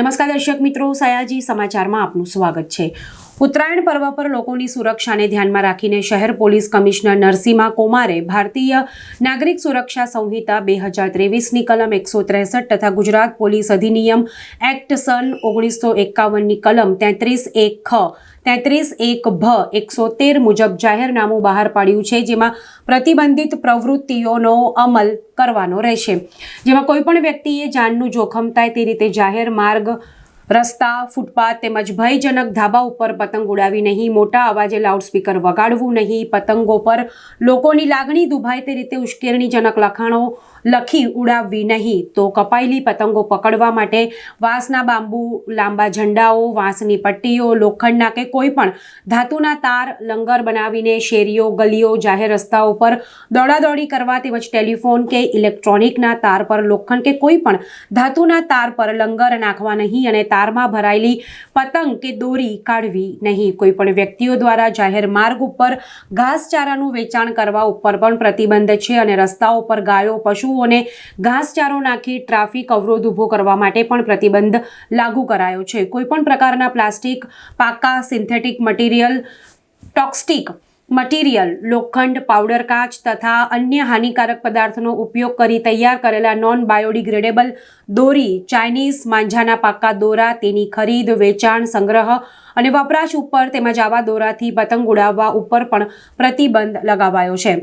નમસ્કાર દર્શક મિત્રો, સયાજી સમાચારમાં આપનું સ્વાગત છે. ઉત્તરાયણ પર્વ પર લોકોની સુરક્ષાને ધ્યાનમાં રાખીને શહેર પોલીસ કમિશનર નરસિંહા કોમારે ભારતીય નાગરિક સુરક્ષા સંહિતા બે હજાર ત્રેવીસની કલમ એકસો ત્રેસઠ તથા ગુજરાત પોલીસ અધિનિયમ એક્ટ સન ઓગણીસો એકાવનની કલમ તેત્રીસ એક ખ તેત્રીસ એક ભ એકસો તેર મુજબ જાહેરનામું બહાર પાડ્યું છે, જેમાં પ્રતિબંધિત પ્રવૃત્તિઓનો અમલ કરવાનો રહેશે. જેમાં કોઈપણ વ્યક્તિએ જાનનું જોખમ થાય તે રીતે જાહેર માર્ગ, રસ્તા, ફૂટપાથ તેમજ ભયજનક ધાબા ઉપર પતંગ ઉડાવી નહીં, મોટા અવાજે લાઉડસ્પીકર વગાડવું નહીં, પતંગો પર લોકોની લાગણી દુભાય તે રીતે ઉશ્કેરણીજનક લખાણો લખી ઉડાવવી નહીં. તો કપાયેલી પતંગો પકડવા માટે વાંસના બાંબુ, લાંબા ઝંડાઓ, વાંસની પટ્ટીઓ, લોખંડના કે કોઈ પણ ધાતુના તાર, લંગર બનાવીને શેરીઓ, ગલીઓ, જાહેર રસ્તાઓ પર દોડાદોડી કરવા તેમજ ટેલિફોન કે ઇલેક્ટ્રોનિકના તાર પર લોખંડ કે કોઈ પણ ધાતુના તાર પર લંગર નાખવા નહીં અને તારમાં ભરાયેલી પતંગ કે દોરી કાઢવી નહીં. કોઈ પણ વ્યક્તિઓ દ્વારા જાહેર માર્ગ ઉપર ઘાસચારાનું વેચાણ કરવા ઉપર પણ પ્રતિબંધ છે અને રસ્તાઓ પર ગાયો પશુઓને ઘાસચારો નાખી ટ્રાફિક અવરોધ ઊભો કરવા માટે પણ પ્રતિબંધ લાગુ કરાયો છે. કોઈપણ પ્રકારના પ્લાસ્ટિક, પાકા, સિન્થેટિક મટીરિયલ ટોક્સ્ટિક મટીરિયલ લોખંડ પાવડર કાચ તથા અન્ય હાનિકારક પદાર્થનો ઉપયોગ કરી તૈયાર કરેલા નોન બાયોડિગ્રેડેબલ દોરી ચાઇનીઝ માંજાના પાકા દોરા, તેની ખરીદ, વેચાણ, સંગ્રહ અને વપરાશ ઉપર તેમજ આવા દોરાથી પતંગ ઉડાવવા ઉપર પણ પ્રતિબંધ લગાવાયો છે.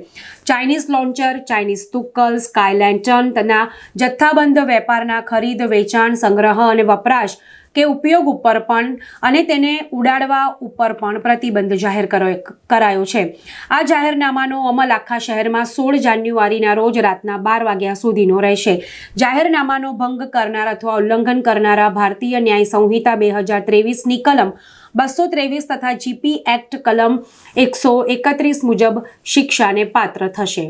ચાઇનીઝ લોન્ચર ચાઇનીઝ તુક્કલ સ્કાયલેન્ટન તથા જથ્થાબંધ વેપારના ખરીદ, વેચાણ, સંગ્રહ અને વપરાશ કે ઉપયોગ ઉપર પણ અને તેને ઉડાડવા ઉપર પણ પ્રતિબંધ જાહેર કરાયો છે. આ જાહેરનામાનો અમલ આખા શહેરમાં સોળ જાન્યુઆરીના રોજ રાતના બાર વાગ્યા સુધીનો રહેશે. જાહેરનામાનો ભંગ કરનાર અથવા ઉલ્લંઘન કરનારા ભારતીય ન્યાય સંહિતા બે હજાર ત્રેવીસની કલમ બસો ત્રેવીસ તથા જીપી એક્ટ કલમ એકસો એકત્રીસ મુજબ શિક્ષાને પાત્ર થશે.